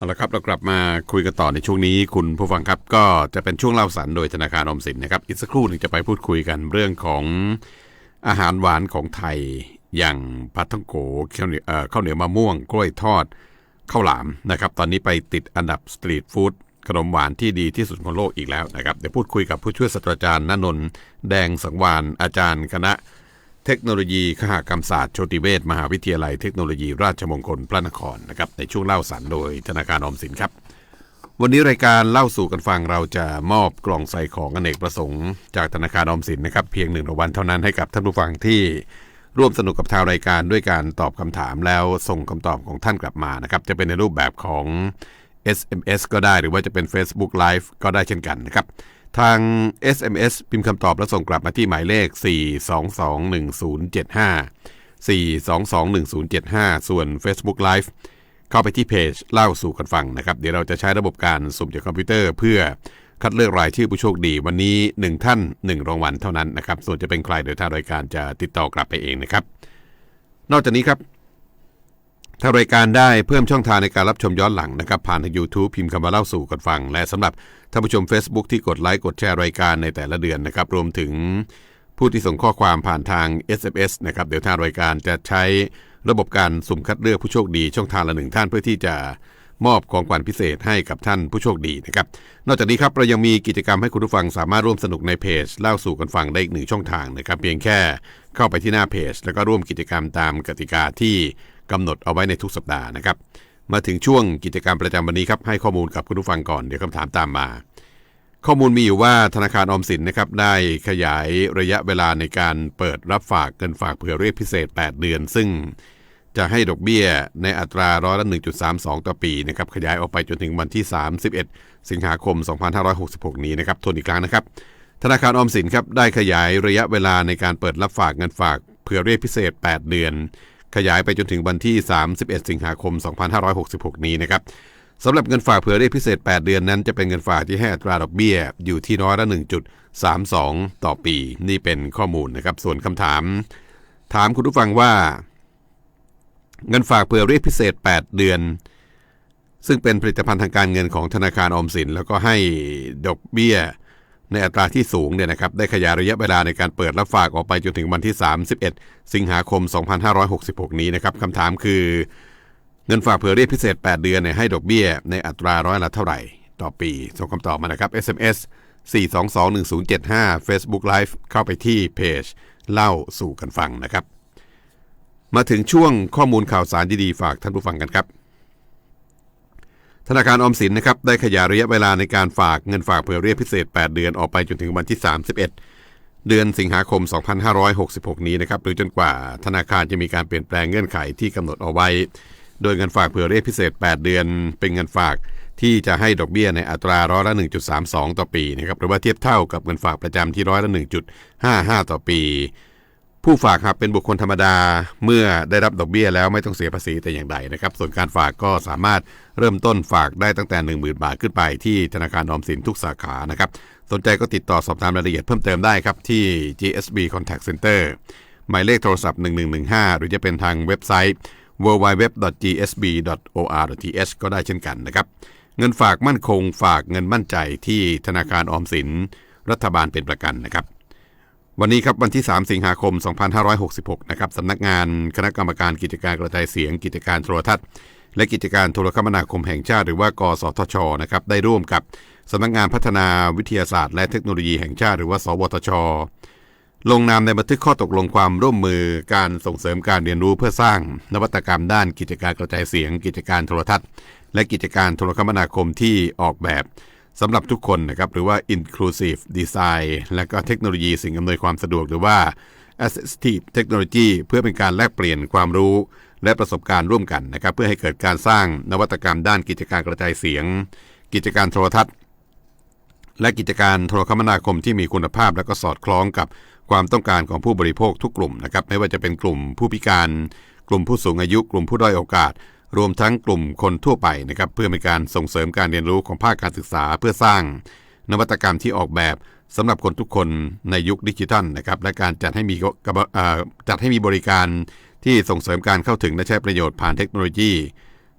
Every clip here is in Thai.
เอาละครับเรากลับมาคุยกันต่อในช่วงนี้ คุณผู้ฟังครับก็จะเป็นช่วงเล่าสันโดยธนาคารออมสินนะครับอีกสักครู่หนึ่งจะไปพูดคุยกันเรื่องของอาหารหวานของไทย อย่างพัทังโกข้าวเหนียวข้าวเหนียวมะม่วง กล้วยทอดข้าวหลามนะครับ ตอนนี้ไปติดอันดับสตรีทฟู้ดขนมหวานที่ดีที่สุดของโลกอีกแล้วนะครับเดี๋ยวพูดคุยกับผู้ช่วยศาสตราจารย์ณนนท์แดงสังวานอาจารย์คณะ เทคโนโลยีขหกรรมศาสตร์โชติเวศมหาวิทยาลัยเทคโนโลยีราชมงคลพระนครนะครับในช่วงเล่าสันโดยธนาคารออมสินครับ วันนี้รายการเล่าสู่กันฟังเราจะมอบกล่องใส่ของอเนกประสงค์จากธนาคารออมสินนะครับเพียงหนึ่งรางวัลเท่านั้นให้กับท่านผู้ฟังที่ร่วมสนุกกับทางรายการด้วยการตอบคำถามแล้วส่งคำตอบของท่านกลับมานะครับจะเป็นในรูปแบบของ SMS ก็ได้หรือว่าจะเป็น Facebook Live ก็ได้เช่นกันนะครับ ทาง SMS พิมพ์คำตอบแล้วส่งกลับมาที่หมายเลข 4221075 4221075 ส่วน Facebook Live เข้าไปที่เพจเล่าสู่กันฟังนะครับ เดี๋ยวเราจะใช้ระบบการสุ่มจากคอมพิวเตอร์เพื่อคัดเลือกรายชื่อผู้โชคดีวันนี้ 1 ท่าน 1 รางวัลเท่านั้นนะครับ ส่วนจะเป็นใครโดยทางรายการจะติดต่อกลับไปเองนะครับ นอกจากนี้ครับ ทางรายการได้เพิ่มช่องทางในการรับชมย้อนหลังนะครับผ่านทาง YouTube พิมพ์คำว่าเล่าสู่กันฟัง และสำหรับท่านผู้ชม Facebook ที่กดไลค์กดแชร์รายการในแต่ละเดือนนะครับรวมถึงผู้ที่ส่งข้อความผ่านทาง SMS นะครับเดี๋ยวทางรายการจะใช้ระบบการสุ่มคัดเลือกผู้โชคดีช่องทางละหนึ่งท่านเพื่อที่จะมอบของขวัญพิเศษให้กับท่านผู้โชคดีนะครับ นอกจากนี้ครับเรายังมีกิจกรรมให้คุณผู้ฟังสามารถร่วมสนุกในเพจเล่าสู่กันฟังได้อีกหนึ่งช่องทางนะครับ เพียงแค่เข้าไปที่หน้าเพจ แล้วก็ร่วมกิจกรรมตามกติกาที่ กำหนดเอาไว้ในทุกสัปดาห์นะครับ มาถึงช่วงกิจกรรมประจำวันนี้ครับให้ข้อมูลกับคุณผู้ฟังก่อนเดี๋ยวคำถามตามมา ข้อมูลมีอยู่ว่าธนาคารออมสินนะครับได้ขยายระยะเวลาในการเปิดรับฝากเงินฝากเผื่อเรียกพิเศษ 8 เดือน ซึ่งจะให้ดอกเบี้ยในอัตราร้อยละ 1.32 ต่อปีนะครับขยายออกไปจนถึงวันที่ 31 สิงหาคม 2566 นี้นะครับทวนอีกครั้งนะครับ ธนาคารออมสินครับได้ขยายระยะเวลาในการเปิดรับฝากเงินฝากเผื่อเรียกพิเศษ 8 เดือน ขยายไปจนถึงวันที่ 31 สิงหาคม 2566 นี้นะครับสำหรับเงินฝากเผื่อเรียกพิเศษ 8 เดือนนั้น จะเป็นเงินฝากที่ให้อัตราดอกเบี้ย อยู่ที่น้อยละ 1.32 ต่อปี นี่เป็นข้อมูลนะครับ ส่วนคำถาม ถามคุณผู้ฟังว่า เงินฝากเผื่อเรียกพิเศษ 8 เดือน ซึ่งเป็นผลิตภัณฑ์ทางการเงินของธนาคารออมสิน แล้วก็ให้ดอกเบี้ย ในอัตราที่สูงเนี่ยนะครับได้ขยายระยะเวลาในการเปิดรับฝากออกไปจนถึงวันที่ 31 สิงหาคม 2566 นี้นะครับคำถามคือ เงินฝากเผื่อเรียกพิเศษ 8 เดือนเนี่ยให้ดอกเบี้ย ในอัตราร้อยละเท่าไหร่ ต่อปีส่งคำตอบมานะครับ SMS 4221075 Facebook Live เข้าไปที่เพจเล่าสู่กันฟังนะครับ มาถึงช่วงข้อมูลข่าวสารดีๆฝากท่านผู้ฟังกันครับ ธนาคารออมสินนะครับได้ขยายระยะเวลาในการฝากเงินฝากเผื่อเรียกพิเศษ 8 เดือนออกไปจนถึงวันที่ 31 เดือนสิงหาคม 2566 นี้นะครับหรือจนกว่าธนาคารจะมีการเปลี่ยนแปลงเงื่อนไขที่กำหนดเอาไว้ โดยเงินฝากเผื่อเรียกพิเศษ 8 เดือน เป็นเงินฝากที่จะให้ดอกเบี้ยในอัตราร้อยละ 1.32 ต่อปีนะครับหรือว่าเทียบเท่ากับเงินฝากประจำที่ร้อยละ 1.55 ต่อปี ผู้ฝากครับเป็นบุคคลธรรมดาเมื่อได้รับดอกเบี้ยแล้วไม่ต้องเสียภาษีแต่อย่างใดนะครับ ส่วนการฝากก็สามารถเริ่มต้นฝากได้ตั้งแต่ 10,000 บาทขึ้นไปที่ธนาคารออมสินทุกสาขานะครับ สนใจก็ติดต่อสอบถามรายละเอียดเพิ่มเติมได้ครับที่ GSB Contact Center หมายเลขโทรศัพท์ 1115 หรือจะเป็นทางเว็บไซต์ www.gsb.or.th ก็ได้เช่นกันนะครับ เงินฝากมั่นคงฝากเงินมั่นใจที่ธนาคารออมสิน รัฐบาลเป็นประกันนะครับ วันนี้ครับวันที่ 3 สิงหาคม 2566 นะครับสำนักงานคณะกรรมการกิจการกระจายเสียง กิจการโทรทัศน์ และกิจการโทรคมนาคมแห่งชาติ หรือว่ากสทชนะครับได้ร่วมกับสำนักงานพัฒนาวิทยาศาสตร์ และเทคโนโลยีแห่งชาติ หรือว่า สวทช ลงนามในบันทึกข้อตกลงความร่วมมือการส่งเสริมการเรียนรู้เพื่อสร้าง นวัตกรรมด้านกิจการกระจายเสียง กิจการโทรทัศน์ และกิจการโทรคมนาคมที่ออกแบบ สำหรับทุกคนนะครับหรือว่า inclusive design และก็เทคโนโลยีสิ่งอำนวยความสะดวกหรือว่า assistive technology เพื่อเป็นการแลกเปลี่ยนความรู้ และประสบการณ์ร่วมกันนะครับเพื่อให้เกิดการสร้างนวัตกรรมด้านกิจการกระจายเสียง กิจการโทรทัศน์ และกิจการโทรคมนาคมที่มีคุณภาพและก็สอดคล้องกับความต้องการของผู้บริโภคทุกกลุ่มนะครับไม่ว่าจะเป็นกลุ่มผู้พิการ กลุ่มผู้สูงอายุ กลุ่มผู้ด้อยโอกาส รวมทั้งกลุ่มคนทั่วไปนะครับเพื่อเป็นการส่งเสริมการเรียนรู้ของภาคการศึกษาเพื่อสร้าง นวัตกรรมที่ออกแบบสำหรับคนทุกคนในยุคดิจิทัลนะครับและการจัดให้มีจัดให้มีบริการที่ส่งเสริมการเข้าถึงและใช้ประโยชน์ผ่านเทคโนโลยี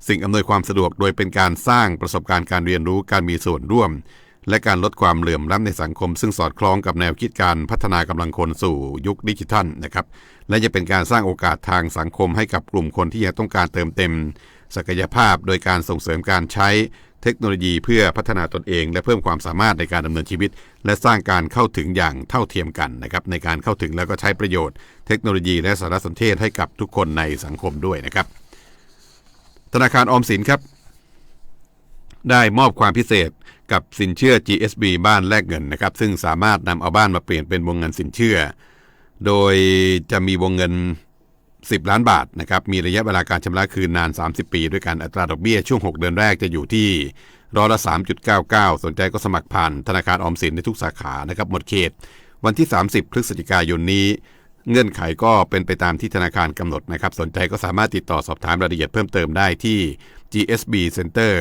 สิ่งอำนวยความสะดวกโดยเป็นการสร้างประสบการณ์การเรียนรู้การมีส่วนร่วม และการลดความเหลื่อมล้ำในสังคม ซึ่งสอดคล้องกับแนวคิดการพัฒนากำลังคนสู่ยุคดิจิทัลนะครับและจะเป็นการสร้างโอกาสทางสังคมให้กับกลุ่มคนที่ยังต้องการเติมเต็ม ศักยภาพโดยการส่งเสริมการใช้เทคโนโลยีเพื่อพัฒนาตนเอง และเพิ่มความสามารถในการดำเนินชีวิต และสร้างการเข้าถึงอย่างเท่าเทียมกันนะครับในการเข้าถึงแล้วก็ใช้ประโยชน์ เทคโนโลยีและสารสนเทศให้กับทุกคนในสังคมด้วยนะครับ ธนาคารออมสินครับ ได้มอบความพิเศษกับสินเชื่อ GSB บ้านแลกเงินนะครับ ซึ่งสามารถนำเอาบ้านมาเปลี่ยนเป็นวงเงินสินเชื่อ โดยจะมีวงเงิน 10 ล้านบาทนะครับ มีระยะเวลาการชำระคืนนาน 30 ปี ด้วยการอัตราดอกเบี้ยช่วง 6 เดือนแรกจะอยู่ที่ร้อยละ 3.99 สนใจก็สมัครผ่านธนาคารออมสินในทุกสาขานะครับ หมดเขต วันที่ 30 พฤศจิกายนนี้ เงื่อนไขก็เป็นไปตามที่ธนาคารกำหนดนะครับ สนใจก็สามารถติดต่อสอบถามรายละเอียดเพิ่มเติมได้ที่ GSB Center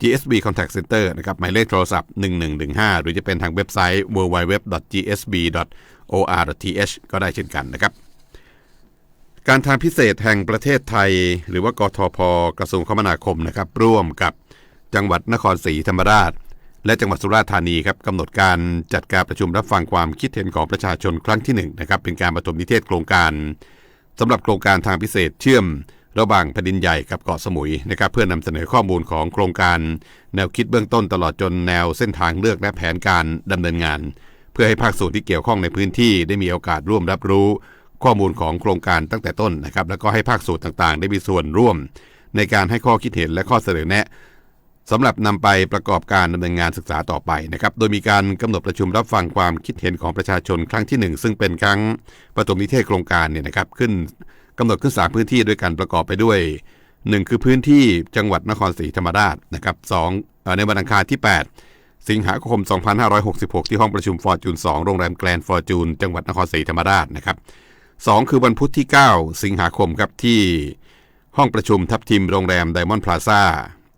GSB Contact Center นะครับหมายเลขโทรศัพท์ 1115 หรือจะเป็นทางเว็บไซต์ www.gsb.or.th ก็ได้เช่นกันนะครับ การทางพิเศษแห่งประเทศไทย หรือว่ากทพกระทรวงคมนาคมนะครับร่วมกับจังหวัดนครศรีธรรมราช และจังหวัดสุราษฎร์ธานีครับกำหนดการจัดการประชุมรับฟังความคิดเห็นของประชาชนครั้งที่1นะครับเป็นการประถมนิเทศโครงการสำหรับโครงการทางพิเศษเชื่อม ระหว่างแผ่นดินใหญ่กับเกาะสมุยนะครับเพื่อนำเสนอข้อมูลของโครงการ แนวคิดเบื้องต้นตลอดจนแนวเส้นทางเลือกและแผนการดำเนินงาน เพื่อให้ภาคส่วนที่เกี่ยวข้องในพื้นที่ได้มีโอกาสร่วมรับรู้ ข้อมูลของโครงการตั้งแต่ต้นนะครับแล้วก็ให้ภาคส่วนต่างๆ ได้มีส่วนร่วม ในการให้ข้อคิดเห็นและข้อเสนอแนะสำหรับนำไปประกอบการดำเนินงานศึกษาต่อไปนะครับ โดยมีการกำหนดประชุมรับฟังความคิดเห็นของประชาชนครั้งที่ 1 ซึ่งเป็นครั้งปฐมนิเทศโครงการเนี่ยนะครับขึ้น กำหนดขึ้น3พื้นที่ด้วยกันประกอบไปด้วย 1 คือพื้นที่จังหวัดนครศรีธรรมราชนะครับสองในวันอังคารที่ 8 สิงหาคม 2566 ที่ห้องประชุมฟอร์จูน2โรงแรมแกรนฟอร์จูนจังหวัดนครศรีธรรมราชนะครับ2คือวันพุธที่ 9 สิงหาคมครับที่ห้องประชุมทับทิมโรงแรมไดมอนด์พลาซ่า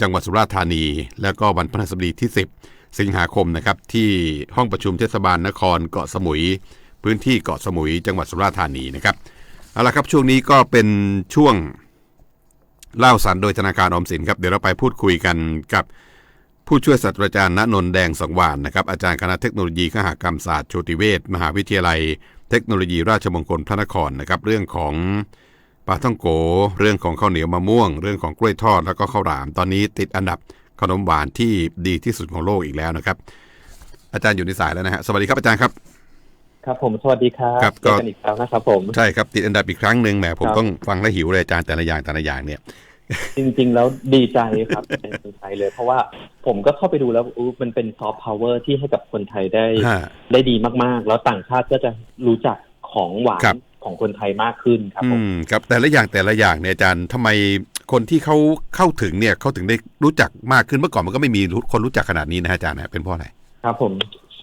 จังหวัดสุราษฎร์ธานี แล้วก็วันพฤหัสบดีที่ 10 สิงหาคมนะครับที่ห้องประชุมเทศบาลนครเกาะสมุย พื้นที่เกาะสมุย จังหวัดสุราษฎร์ธานีนะครับ เอาละครับช่วงนี้ก็เป็นช่วงเล่าสันโดยธนาคารอมสินครับเดี๋ยวเราไปพูดคุยกันกับผู้ช่วยศาสตราจารย์ณนนท์แดงสังวานนะครับอาจารย์คณะเทคโนโลยีคหกรรมศาสตร์โชติเวศมหาวิทยาลัย เทคโนโลยีราชมงคลพระนครนะครับเรื่องของปลาท่องโก เรื่องของข้าวเหนียวมะม่วง เรื่องของกล้วยทอดแล้วก็ข้าวหลาม ตอนนี้ติดอันดับขนมหวานที่ดีที่สุดของโลกอีกแล้วนะครับ อาจารย์อยู่ในสายแล้วนะฮะสวัสดีครับอาจารย์ครับ ครับผมสวัสดีครับครับเจก็อกันอีกแล้วนะครับผมใช่ครับติดอันดับอีกครั้งหนึ่งแหมผมครับต้องฟังแล้วหิวเลยอาจารย์แต่ละอย่างแต่ละอย่างเนี่ย จริงๆ แล้วดีใจครับเป็นดีใจเลย เพราะว่าผมก็เข้าไปดูแล้วอู้มันเป็นซอฟต์พาวเวอร์ที่ให้กับคนไทยได้ฮะได้ดีมากๆ แล้วต่างชาติก็จะรู้จักของหวานครับของคนไทยมากขึ้นครับอืผมมครับแต่ละอย่างแต่ละอย่างเนี่ยอาจารย์ทำไมคนที่เขาเข้าถึงเนี่ยเขาถึงได้รู้จักมากขึ้นเมื่อก่อนมันก็ไม่มีคนรู้จักขนาดนี้นะฮะอาจารย์นะเป็นเพราะอะไรครับผม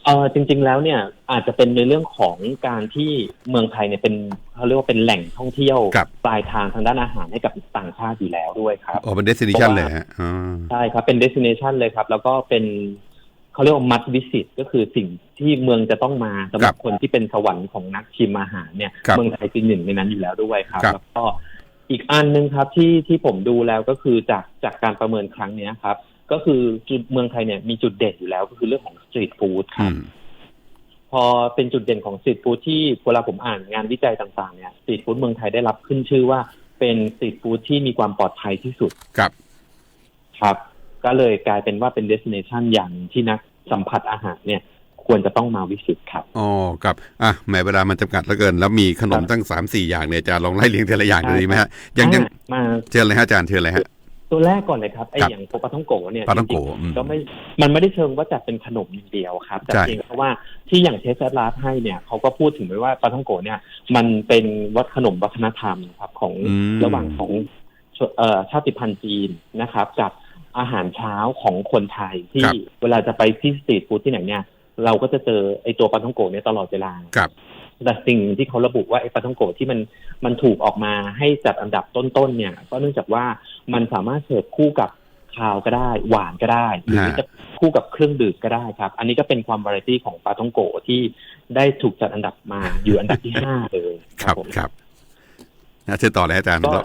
เออจริง ๆ แล้วเนี่ยอาจจะเป็นในเรื่องของการที่เมืองไทยเนี่ยเป็นเขาเรียกว่าเป็นแหล่งท่องเที่ยวครับ ปลายทางทางด้านอาหารให้กับต่างชาติอยู่แล้วด้วยครับ อ๋อเป็นเดสติเนชันเพราะว่าเลยฮะอ๋อ ใช่ครับ เป็น destination เลยครับ แล้วก็เป็นเขาเรียกว่า must visit ก็คือสิ่งที่เมืองจะต้องมาสำหรับคนที่เป็นสวรรค์ของนักชิมอาหารเนี่ย ครับเมืองไทยเป็นหนึ่งในนั้นอยู่แล้วด้วยครับ ครับ แล้วก็อีกอันหนึ่งครับที่ที่ผมดูแล้วก็คือจากจากการประเมินครั้งเนี้ยครับ ก็คือจุดเมืองไทยเนี่ยมีจุดเด่นอยู่แล้วก็คือเรื่องของสตรีทฟู้ดคอืรับมพอเป็นจุดเด่นของสตรีทฟู้ดที่เวลาผมอ่านงานวิจัยต่างๆเนี่ยสตรีทฟู้ดเมืองไทยได้รับขึ้นชื่อว่าเป็นสตรีทฟู้ดที่มีความปลอดภัยที่สุดครับครับ ก็เลยกลายเป็นว่าเป็น destination อย่างที่นักสัมผัสอาหารเนี่ยควรจะต้องมาวิสิตครับ อ๋อ ครับ อะแหมเวลามันจำกัดเหลือเกิน แล้วมีขนมครับตั้งสามสี่อย่างเนี่ยอาจารย์ลองไล่เรียงทีละอย่างดูดีไหมฮะ ยังยังอะมาเชิญเลยฮะอาจารย์เชิญเลยฮะ ตัวแรกก่อนเลยครับไอครับอย่างโปปาท่องโกเนี่ยปลาท่องโกจริอืมๆก็ไม่มันไม่ได้เชิงว่าจัดเป็นขนมอย่างเดียวครับ แต่ใช่เพียงเพราะว่าที่อย่างเทสลาร์ให้เนี่ยเขาก็พูดถึงไว้ว่าปลาท่องโกเนี่ย มันเป็นวัฒนขนมวัฒนธรรมครับของอืมระหว่างของชเอ่อชาติพันธุ์จีนนะครับ กับอาหารเช้าของคนไทยที่ครับเวลาจะไปที่สตรีทฟู้ดที่ไหนเนี่ยเราก็จะเจอไอตัวปลาท่องโกเนี่ยตลอดเวลาครับ แต่สิ่งที่เขาระบุว่าไอ้ปลาท่องโกะที่มันมันถูกออกมาให้จัดอันดับต้นๆเนี่ย ก็เนื่องจากว่ามันสามารถเสิร์ฟคู่กับคาวก็ได้ หวานก็ได้ หรือฮะจะคู่กับเครื่องดื่มก็ได้ครับ อันนี้ก็เป็นความวาไรตี้ของปลาท่องโกะที่ได้ถูกจัดอันดับมาอยู่อันดับที่ห้าเลยครับผมครับนะเชิญต่อเลยฮะอาจารย์ก็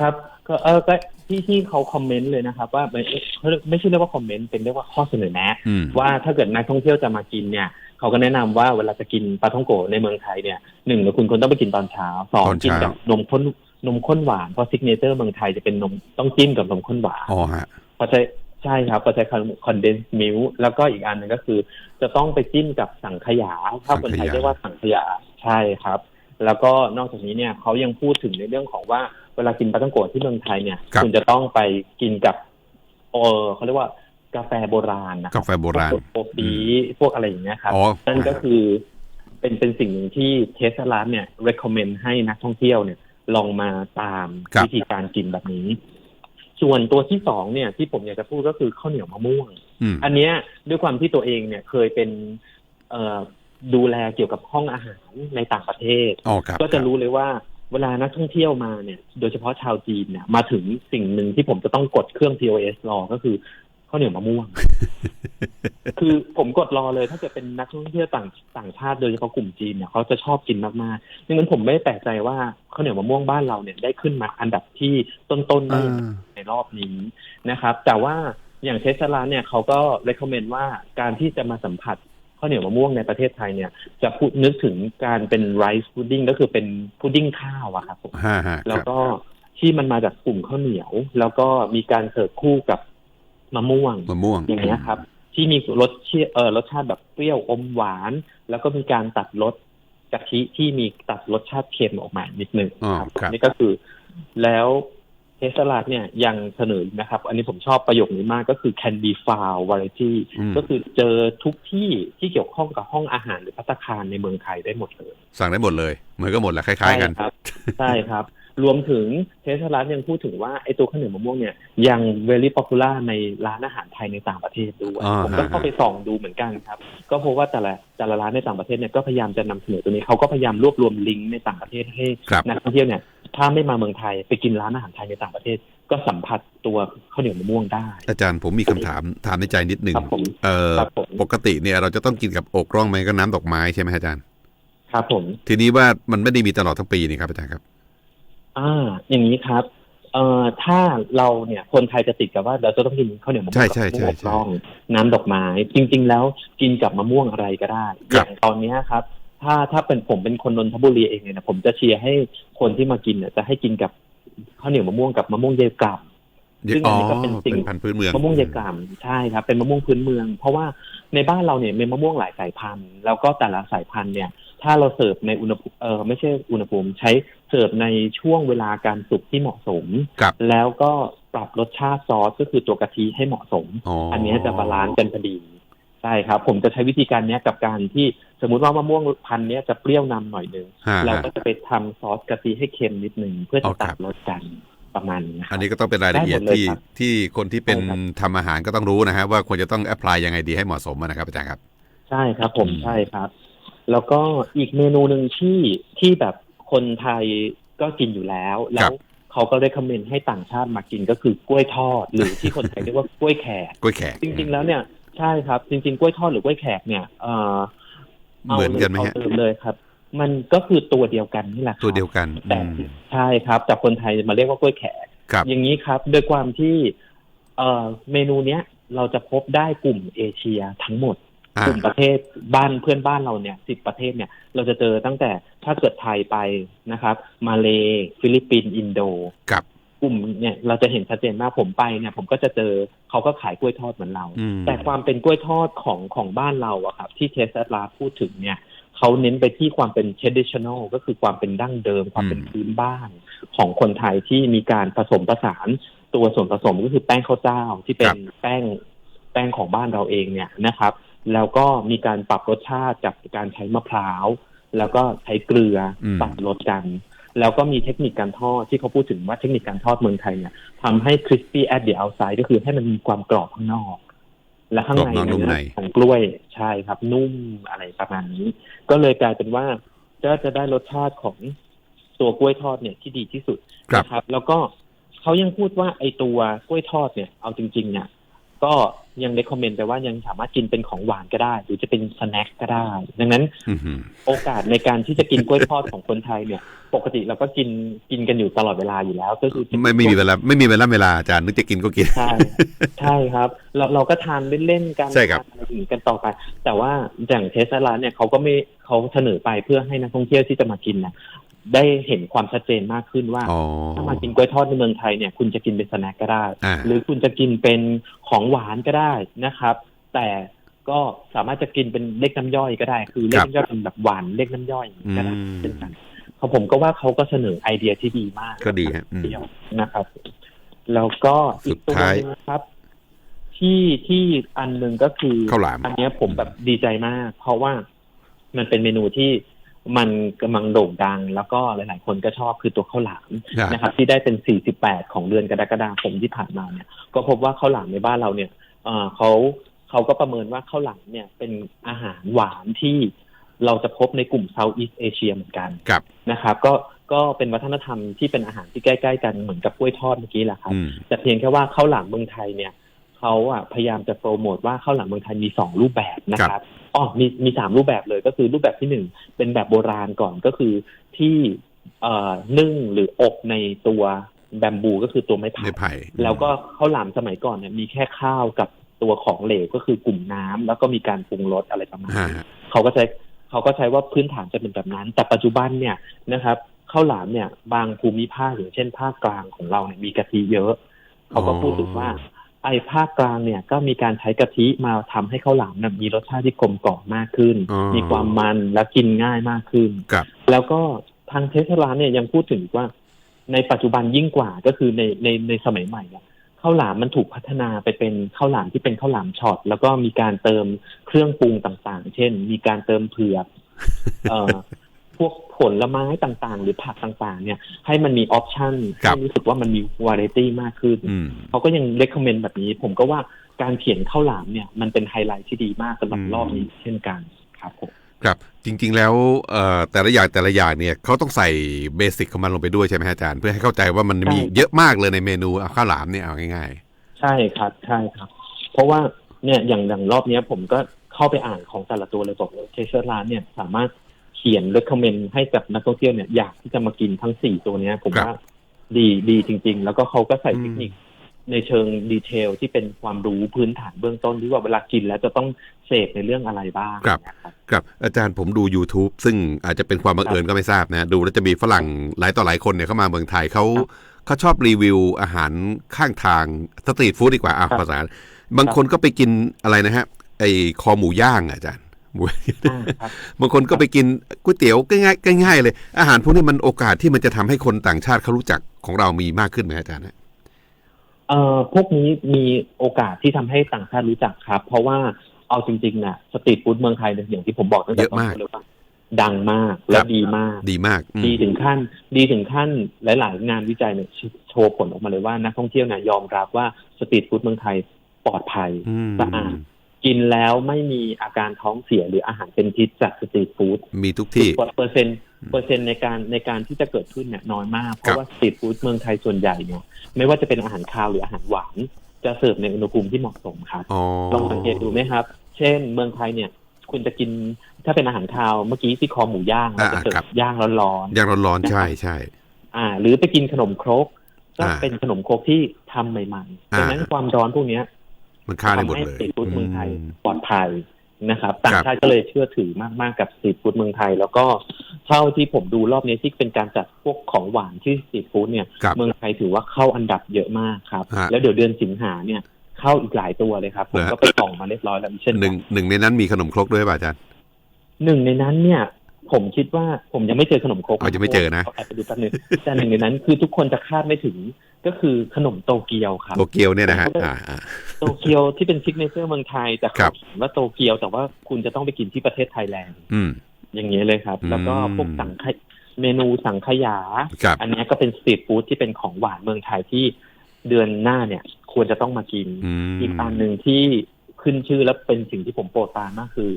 ครับ ก็เออก็ที่ที่เขาคอมเมนต์เลยนะครับ ว่าไม่เขาเรียกไม่ใช่เรียกว่าคอมเมนต์เป็นเรียกว่าข้อเสนอแนะอืมว่าถ้าเกิดนักท่องเที่ยวจะมากินเนี่ย เขาก็แนะนำว่าเวลาจะกินปลาท่องโกะในเมืองไทยเนี่ยหนึ่งเนี่ยคุณควรต้องไปกินตอนเช้าสองตอนเช้ากิกินกับนมข้นนมข้นหวานเพราะซิกเนเจอร์เมืองไทยจะเป็นนมต้องจิ้มกับนมข้นหวานอ๋อฮะเขาใช้ใช่ครับเขาใช้คอนเดนซ์มิลแล้วก็อีกอันหนึงก็คือ จะต้องไปจิ้มกับสังขยา ถ้าคนไทยสังขยาเรียกว่าสังขยาใช่ครับ แล้วก็นอกจากนี้เนี่ยเขายังพูดถึงในเรื่องของว่าเวลากินปลาท่องโกะที่เมืองไทยเนี่ยครับณจะต้องไปกินกับเออเขาเรียกว่า กาแฟโบราณนะคการับแฟโบราณพวกโกปีพวกอะไรอย่างเงี้ยครับอ๋อนั่นก็คือเป็นเป็นสิ่งหนึ่งที่เทสลาเนี่ย recommend ให้นักท่องเที่ยวเนี่ย ลองมาตามครับวิธีการกินแบบนี้ ส่วนตัวที่สองเนี่ย ที่ผมอยากจะพูดก็คือข้าวเหนียวมะม่วงอืมอันเนี้ยด้วยความที่ตัวเองเนี่ยเคยเป็นเอ่อดูแลเกี่ยวกับห้องอาหารในต่างประเทศอ๋อครับก็จะรู้เลยว่าเวลานักท่องเที่ยวมาเนี่ย โดยเฉพาะชาวจีนเนี่ย มาถึงสิ่งหนึ่งที่ผมจะต้องกดเครื่อง POS รอ ก็คือ ข้าวเหนียวมะม่วง คือผมกดรอเลย ถ้าเกิดเป็นนักท่องเที่ยวต่างต่างชาติโดยเฉพาะกลุ่มจีนเนี่ยเขาจะชอบกินมากๆดังนั้นผมไม่แปลกใจว่าข้าวเหนียวมะม่วงบ้านเราเนี่ยได้ขึ้นมาอันดับที่ต้นๆได้อ่าในรอบนี้นะครับ แต่ว่าอย่างเทสลาเนี่ยเขาก็ recommend ว่าการที่จะมาสัมผัสข้าวเหนียวมะม่วงในประเทศไทยเนี่ย จะพูดนึกถึงการเป็นไรซ์พุดดิ้งก็คือเป็นพุดดิ้งข้าวอะครับผมห้าฮะแล้วก็ที่มันมาจากกลุ่มข้าวเหนียว แล้วก็มีการเสิร์ฟคู่กับ มะม่วงมะม่วงอย่างเงี้ยครับ ที่มีรสเชี่ยเออรสชาติแบบเปรี้ยวอมหวาน แล้วก็มีการตัดรสกะทิที่มีตัดรสชาติเค็มออกมานิดนึงอ๋อครับครับนี่ก็คือแล้วเทสลาเนี่ยยังเสนออีกนะครับ อันนี้ผมชอบประโยคนี้มากก็คือ can be found variety อืมก็คือเจอทุกที่ที่เกี่ยวข้องกับห้องอาหารหรือพัตตาคารในเมืองไทยได้หมดเลย สั่งได้หมดเลย เหมือนก็หมดแหละคล้ายๆกัน ใช่ครับใช่ครับ รวมถึงเทสลายังพูดถึงว่าไอตัวข้าวเหนียวมะม่วงเนี่ยยัง very popular ในร้านอาหารไทยในต่างประเทศด้วย อ่าผมก็ฮะ เข้าไปส่องดูเหมือนกันครับ ก็พบว่าแต่ละแต่ละร้านในต่างประเทศเนี่ยก็พยายามจะนำเสนอตัวนี้เขาก็พยายามรวบรวมลิงก์ในต่างประเทศให้ครับ นักท่องเที่ยวเนี่ยถ้าไม่มาเมืองไทยไปกินร้านอาหารไทยในต่างประเทศ ก็สัมผัสตัวข้าวเหนียวมะม่วงได้ อาจารย์ผมมีคำถามถามในใจนิดหนึ่งครับผมเออครับผม ปกติเนี่ยเราจะต้องกินกับอกร่องไหมก็น้ำดอกไม้ใช่ไหมอาจารย์ ครับผม ทีนี้ว่ามันไม่ได้มีตลอดทั้งปีนี่ครับอาจารย์ครับ อ่า อย่างนี้ครับ เอ่อถ้าเราเนี่ยคนไทยจะติดกับว่าเราจะต้องกินข้าวเหนียวมะม่วงใช่กับใช่มะม่วงใช่อบร่องน้ำดอกไม้ จริง ๆ แล้วกินกับมะม่วงอะไรก็ได้คอรับ ย่างตอนเนี้ยครับ ถ้าถ้าเป็นผมเป็นคนนนทบุรีเองเนี่ยนะผมจะเชียร์ให้คนที่มากินเนี่ยจะให้กินกับข้าวเหนียวมะม่วงกับมะม่วงเยายกลับ ซึ่งอันนี้ก็เป็นสิ่งเป็นพันธุ์พื้นเมือง มะม่วงเยายกล่ำใช่ครับเป็นมะม่วงพื้นเมือง เพราะว่าในบ้านเราเนี่ยมีมะม่วงหลายสายพันธุ์ แล้วก็แต่ละสายพันธุ์เนี่ย ถ้าเราเสิร์ฟในอุณหภูมิเออไม่ใช่อุณหภูมิใช้ เสิร์ฟในช่วงเวลาการสุกที่เหมาะสม ครับ แล้วก็ปรับรสชาติซอสก็คือตัวกะทิให้เหมาะสมอ๋ออัอันเนี้ยจะบาลานซ์กันพอดีใช่ครับ ผมจะใช้วิธีการเนี้ยกับการที่สมมุติว่ามะม่วงพันธุ์เนี้ยจะเปรี้ยวนำหน่อยนึงฮะเราฮะก็จะไปทำซอสกะทิให้เค็มนิดนึงเพื่ออ๋จะอคตัรัดบรสกันประมาณนี้คอัรันบนี้ก็ต้องเป็นรายละเอียดได้หมดเลยที่ครับที่คนที่เป็นใช่ครับ ทำอาหารก็ต้องรู้นะฮะว่าควรจะต้องแอพพลายยังไงดีให้เหมาะสมนะครับอาจารย์ครับ ใช่ครับผมอืม ใช่ครับ แล้วก็อีกเมนูหนึ่งที่ที่แบบ คนไทยก็กินอยู่แล้ว แล้วเขาก็ได้คอมเมนต์ให้ต่างชาติมากินก็คือกล้วยทอด หรือที่คนไทยเรียกว่ากล้วยแขกกล้วยแขกจริง ๆ แล้วเนี่ยใช่ครับ จริง ๆ กล้วยทอดหรือกล้วยแขกเนี่ยเอ่อเหมือนกันไหมเอาฮะเลยเลยครับ มันก็คือตัวเดียวกันนี่แหละครับตัวเดียวกันแต่อืมใช่ครับ แต่คนไทยมาเรียกว่ากล้วยแขกครับอย่างนี้ครับโดยความที่เอ่อเมนูเนี้ยเราจะพบได้กลุ่มเอเชียทั้งหมดอ่า กลุ่มประเทศบ้านเพื่อนบ้านเราเนี่ยสิบประเทศเนี่ยเราจะเจอตั้งแต่ถ้าเกิดไทยไปนะครับ มาเลฟิลิปปินส์อินโดกับกลุ่มเนี่ยเราจะเห็นชัดเจนมากผมไปเนี่ย ผมก็จะเจอเขาก็ขายกล้วยทอดเหมือนเราอืมแต่ความเป็นกล้วยทอดของของบ้านเราอะครับ ที่เทสลาพูดถึงเนี่ยเขาเน้นไปที่ความเป็น traditional ก็คือความเป็นดั้งเดิม ความเป็นอืมพื้นบ้านของคนไทยที่มีการผสมผสานตัวส่วนผสมก็คือแป้งข้าวเจ้าที่เป็นแป้งแป้งของบ้านเราเองเนี่ยนะครับ แล้วก็มีการปรับรสชาติจากการใช้มะพร้าว แล้วก็ใช้เกลืออมปรับรสกัน แล้วก็มีเทคนิคการทอดที่เขาพูดถึงว่าเทคนิคการทอดเมืองไทยเนี่ยทำให้ crispy at the outside ก็คือให้มันมีความกรอบข้างนอก และข้างในกรอบนอกนุ่มในเยของกล้วยใช่ครับ นุ่มอะไรประมาณนี้ ก็เลยกลายเป็นว่าก็จะได้รสชาติของตัวกล้วยทอดเนี่ยที่ดีที่สุดครับนะครับ แล้วก็เขายังพูดว่าไอตัวกล้วยทอดเนี่ยเอาจริง ๆ เนี่ย ก็ ยังเลคคอมเมนต์ไปว่ายังสามารถกินเป็นของหวานก็ได้ หรือจะเป็นสแน็คก็ได้ ดังนั้นอือหือโอกาสในการที่จะกินกล้วยทอดของคนไทยเนี่ย ปกติเราก็กินกินกันอยู่ตลอดเวลาอยู่แล้ว ก็คือไม่ไม่มีเวลาไม่มีเวลาเวลาอาจารย์นึกจะกินก็กินใช่ใช่ครับ เราเราก็ทานเล่นๆกันใช่ครับทานอะไรอย่างนี้กันต่อไป แต่ว่าอย่างเทสลาเนี่ยเขาก็ไม่เขาเสนอไปเพื่อให้นักท่องเที่ยวที่จะมากินเนี่ย ได้เห็นความชัดเจนมากขึ้นว่า อ๋อ ถ้ามากินกล้วยทอดในเมืองไทยเนี่ย คุณจะกินเป็นสแน็คก็ได้ อ่า หรือคุณจะกินเป็นของหวานก็ได้นะครับ แต่ก็สามารถจะกินเป็นเล็กน้ำย่อยก็ได้ คือเล็กน้ำย่อยเป็นแบบหวานเล็กน้ำย่อยอย่างนี้ก็ได้อืม เช่นกันเขาผมก็ว่าเขาก็เสนอไอเดียที่ดีมาก ก็ดีฮะอืม เดียวนะครับ แล้วก็อีกตัวสุดท้ายหนึงนะครับ ที่ที่อันหนึ่งก็คือข้าวหลาม อันเนี้ยผมแบบดีใจมาก เพราะว่ามันเป็นเมนูที่ มันกำลังโด่งดัง แล้วก็หลาย ๆ คนก็ชอบคือตัวข้าวหลามอ่านะครับ ที่ได้เป็น 48 ของเดือนกรกฎาคมที่ผ่านมาเนี่ย ก็พบว่าข้าวหลามในบ้านเราเนี่ยเอ่อเขาเขาก็ประเมินว่าข้าวหลามเนี่ยเป็นอาหารหวานที่เราจะพบในกลุ่มเซาท์อีสเอเชียเหมือนกันครับนะครับ ก็ก็เป็นวัฒนธรรมที่เป็นอาหารที่ใกล้ ๆ กันเหมือนกับกล้วยทอดเมื่อกี้แหละครับอืมแต่เพียงแค่ว่าข้าวหลามเมืองไทยเนี่ย เขาอะพยายามจะโปรโมทว่าข้าวหลามเมืองไทยมีสองรูปแบบนะครับอ๋อมีมีสามรูปแบบเลยก็คือรูปแบบที่หนึ่งเป็นแบบโบราณก่อนก็คือที่เอ่อนึ่งหรืออบในตัวแบมบูก็คือตัวไม้ไผ่ไม่ไผ่แล้วก็ข้าวหลามสมัยก่อนเนี่ยมีแค่ข้าวกับตัวของเหลวก็คือกลุ่มน้ำแล้วก็มีการปรุงรสอะไรประมาณอ่านี้เขาก็ใช้เขาก็ใช้ว่าพื้นฐานจะเป็นแบบนั้น แต่ปัจจุบันเนี่ยนะครับข้าวหลามเนี่ย บางภูมิภาคอย่างเช่นภาคกลางของเราเนี่ยมีกะทิเยอะ เขาก็พูดถึงว่า ไอ้ภาคกลางเนี่ยก็มีการใช้กะทิมาทำให้ข้าวหลามเนี่ยมีรสชาติที่กลมกล่อมมากขึ้นอ๋อมีความมันและกินง่ายมากขึ้นครับแล้วก็ทางเทสลาเนี่ยยังพูดถึงว่า ในปัจจุบันยิ่งกว่าก็คือในในในสมัยใหม่เนี่ยข้าวหลามมันถูกพัฒนาไปเป็นข้าวหลามที่เป็นข้าวหลามช็อตแล้วก็มีการเติมเครื่องปรุงต่างๆ เช่น มีการเติมเผือกเอ่อ พวกผลไม้ต่างๆ หรือผักต่างๆ เนี่ย ให้มันมีออปชันครับให้รู้สึกว่ามันมีวาไรตี้มากขึ้นอืมเขาก็ยังเล c ก m เมนแบบนี้ ผมก็ว่าการเขียนข้าวหลามเนี่ย มันเป็นไฮไลท์ที่ดีมากสำหรับอืมรอบนี้เช่นกันครับผมครับจริง ๆ แล้วเอ่อแต่ละอย่างแต่ละอย่างเนี่ยเขาต้องใส่เบสิกของมันลงไปด้วยใช่ไหมฮะอาจารย์ เพื่อให้เข้าใจว่ามันมีใช่เยอะมากเลยในเมนูเอาข้าวหลามเนี่ยเอาง่ายใช่ครับใช่ครับ เพราะว่าเนี่ยอย่างอย่างรอบเนี้ยผมก็เข้าไปอ่านของแต่ละตัวเลยบอกเลยเทเชอร์ร้านเนี่ยสามารถ เขียน recommend ให้กับนักท่องเที่ยวเนี่ยอยากที่จะมากินทั้งสี่ตัวเนี้ย ผมครับว่าดีดีจริง ๆ แล้วก็เขาก็ใส่อืมเทคนิคในเชิงดีเทลที่เป็นความรู้พื้นฐานเบื้องต้นที่ว่าเวลากินแล้วจะต้องเสพในเรื่องอะไรบ้างครับนะครับๆครับอาจารย์ผมดู YouTube ซึ่งอาจจะเป็นความบังเอิญก็ไม่ทราบนะดูแล้วจะมีฝรั่งหลายต่อหลายคนเนี่ยเข้ามาเมืองไทยเขาครับเขาชอบรีวิวอาหารข้างทางสตรีทฟู้ดดีกว่าอะครับภาษาบางคนก็ไปกินอะไรนะฮะไอคอหมูย่างอะอาจารย์ หมูอ่าครับบางคนก็ไปกินก๋วยเตี๋ยวง่ายๆง่ายๆเลย อาหารพวกนี้มันโอกาสที่มันจะทำให้คนต่างชาติเขารู้จักของเรามีมากขึ้นไหมอาจารย์ฮะเอ่อพวกนี้มีโอกาสที่ทำให้ต่างชาติรู้จักครับ เพราะว่าเอาจริงๆนะสตรีทฟู้ดเมืองไทยเนี่ยอย่างที่ผมบอกตั้งแต่เยอะมากต้นเลยว่าดังมากและครับดีมาก ดีมากอืมดีถึงขั้น ดีถึงขั้นหลาย ๆ งานวิจัยเนี่ยชโชว์ผลออกมาเลยว่านักท่องเที่ยวเนี่ยยอมรับว่าสตรีทฟู้ดเมืองไทยปลอดภัยอืมสะอาด กินแล้วไม่มีอาการท้องเสียหรืออาหารเป็นพิษจากสตรีทฟู้ดมีทุกที่เปอร์เซ็นต์เปอร์เซ็นต์ในการในการที่จะเกิดขึ้นเนี่ยน้อยมาก เพครับราะว่าสตรีทฟู้ดเมืองไทยส่วนใหญ่เนี่ยไม่ว่าจะเป็นอาหารคาวหรืออาหารหวาน จะเสิร์ฟในอุณหภูมิที่เหมาะสมครับอ๋อลองสังเกตดูไหมครับ เช่นเมืองไทยเนี่ยคุณจะกินถ้าเป็นอาหารคาวเมื่อกี้ที่คอหมูย่างเราจะเสิร์ฟย่างร้อนยังร้อนๆใช่ใช่ๆอ่า หรือไปกินขนมครกก็อ่าเป็นขนมครกที่ทำใหม่ๆอ่าดังนั้นความร้อนพวกเนี้ย มันฆ่าได้หมดทำให้เลสยตรีทฟู้ดเมืองไทยอืมปลอดภัยนะครับต่างชาติก็เลยเชื่อถือมาก ๆ กับสตรีทฟู้ดเมืองไทย แล้วก็เท่าที่ผมดูรอบนี้ที่เป็นการจัดพวกของหวานที่สตรีทฟู้ดเนี่ยครับเมืองไทยถือว่าเข้าอันดับเยอะมากครับฮะแล้วเดี๋ยวเดือนสิงหาเนี่ยเข้าอีกหลายตัวเลยครับ ผมเหรอก็ไปส่องมาเรียบร้อยแล้วเช่นหนึ่งหนึ่งในนั้นมีขนมครกด้วยป่ะอาจารย์หนึ่งในนั้นเนี่ย ผมคิดว่าผมยังไม่เจอขนมครกอ๋อยังไม่เจอนะาไปดูแป๊บนึงแต่หนึ่งในนั้น คือทุกคนจะคาดไม่ถึงก็คือขนมโตเกียวครับโตเกียวเนี่ยนะฮะอ่าอ่าโตเกียวที่เป็นซิกเนเจอร์เมืองไทยแต่ครัเขาบเขียนว่าโตเกียวแต่ว่าคุณจะต้องไปกินที่ประเทศไทยแลนด์อืมอย่างนี้ยเลยครับ แล้วก็อืมพวกสังขยเมนูสังขยาครับอันเนี้ยก็เป็นสตรีทฟู้ดที่เป็นของหวานเมืองไทยที่เดือนหน้าเนี่ย ควรจะต้องมากินอืมอีกอันหนึ่งที่ขึ้นชื่อและเป็นสิ่งที่ผมโปรดปรานมากคือ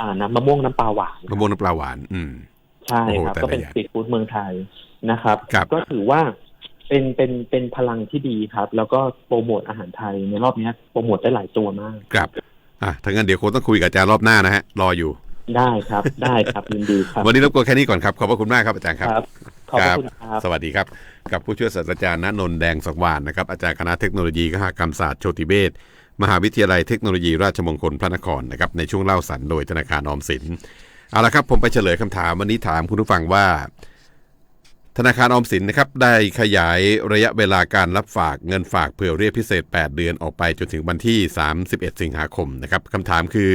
อ่าน้ำมะม่วงน้ำปลาหวานมะม่วงน้ำปลาหวาน อืมใช่ครับโอ้โหแต่ก็เป็นละอย่างสตรีทฟู้ดเมืองไทยนะครับครับ ก็ถือว่าเป็นเป็นเป็นพลังที่ดีครับ แล้วก็โปรโมทอาหารไทยในรอบเนี้ยโปรโมทได้หลายตัวมาก ครับอะถ้างั้นเดี๋ยวคงต้องคุยกับอาจารย์รอบหน้านะฮะ รออยู่ ได้ครับ ได้ครับยินดีครับ วันนี้รบกวนแค่นี้ก่อนครับ ขอบพระคุณมากครับอาจารย์ครับครับขอบพระคุณครับ สวัสดีครับ กับผู้ช่วยศาสตราจารย์ณนนท์แดงสังวานนะครับ อาจารย์คณะเทคโนโลยีคหกรรมศาสตร์โชติเบศ มหาวิทยาลัยเทคโนโลยีราชมงคลพระนครนะครับในช่วงเล่าสันโดยธนาคารออมสินเอาละครับผมไปเฉลยคำถามวันนี้ถามคุณผู้ฟังว่า ธนาคารออมสินนะครับได้ขยายระยะเวลาการรับฝากเงินฝากเผื่อเรียกพิเศษ 8 เดือนออกไปจนถึงวันที่ 31 สิงหาคมนะครับคำถามคือ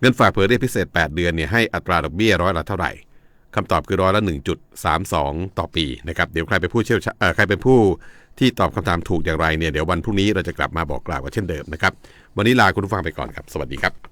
เงินฝากเผื่อเรียกพิเศษ 8 เดือนเนี่ยให้อัตราดอกเบี้ยร้อยละเท่าไหร่คำตอบคือร้อยละ 1.32 ต่อปีนะครับเดี๋ยวใครเป็นผู้เชี่ยวชาญใครเป็นผู้ ที่ตอบคำถามถูกอย่างไรเนี่ยเดี๋ยววันพรุ่งนี้เราจะกลับมาบอกกล่าวกันเช่นเดิมนะครับ วันนี้ลาคุณผู้ฟังไปก่อนครับ สวัสดีครับ